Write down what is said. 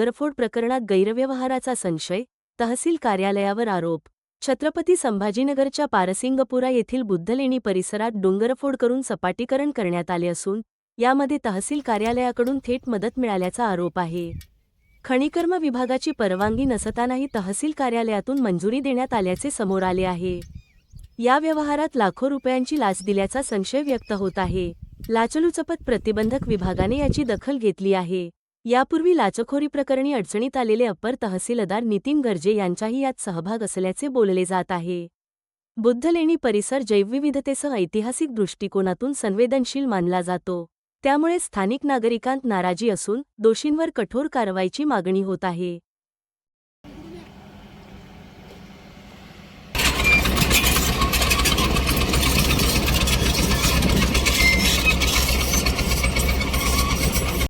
डोंगरफोड प्रकरणात गैरव्यवहाराचा संशय तहसील कार्यालयावर आरोप. छत्रपती संभाजीनगरच्या पारसिंगपुरा येथील बुद्धलेणी परिसरात डोंगरफोड करून सपाटीकरण करण्यात आले असून यामध्ये तहसील कार्यालयाकडून थेट मदत मिळाल्याचा आरोप आहे. खनिकर्म विभागाची परवानगी नसतानाही तहसील कार्यालयातून मंजुरी देण्यात आल्याचे समोर आले आहे. या व्यवहारात लाखो रुपयांची लाच दिल्याचा संशय व्यक्त होत आहे. लाचलुचपत प्रतिबंधक विभागाने याची दखल घेतली आहे. यापूर्वी लाचखोरी प्रकरणी अडचणीत आलेले अप्पर तहसीलदार नितीन गर्जे यांचाही यात सहभाग असल्याचे बोलले जात आहे. बुद्धलेणी परिसर जैवविविधतेसह ऐतिहासिक दृष्टिकोनातून संवेदनशील मानला जातो. त्यामुळे स्थानिक नागरिकांत नाराजी असून दोषींवर कठोर कारवाईची मागणी होत आहे.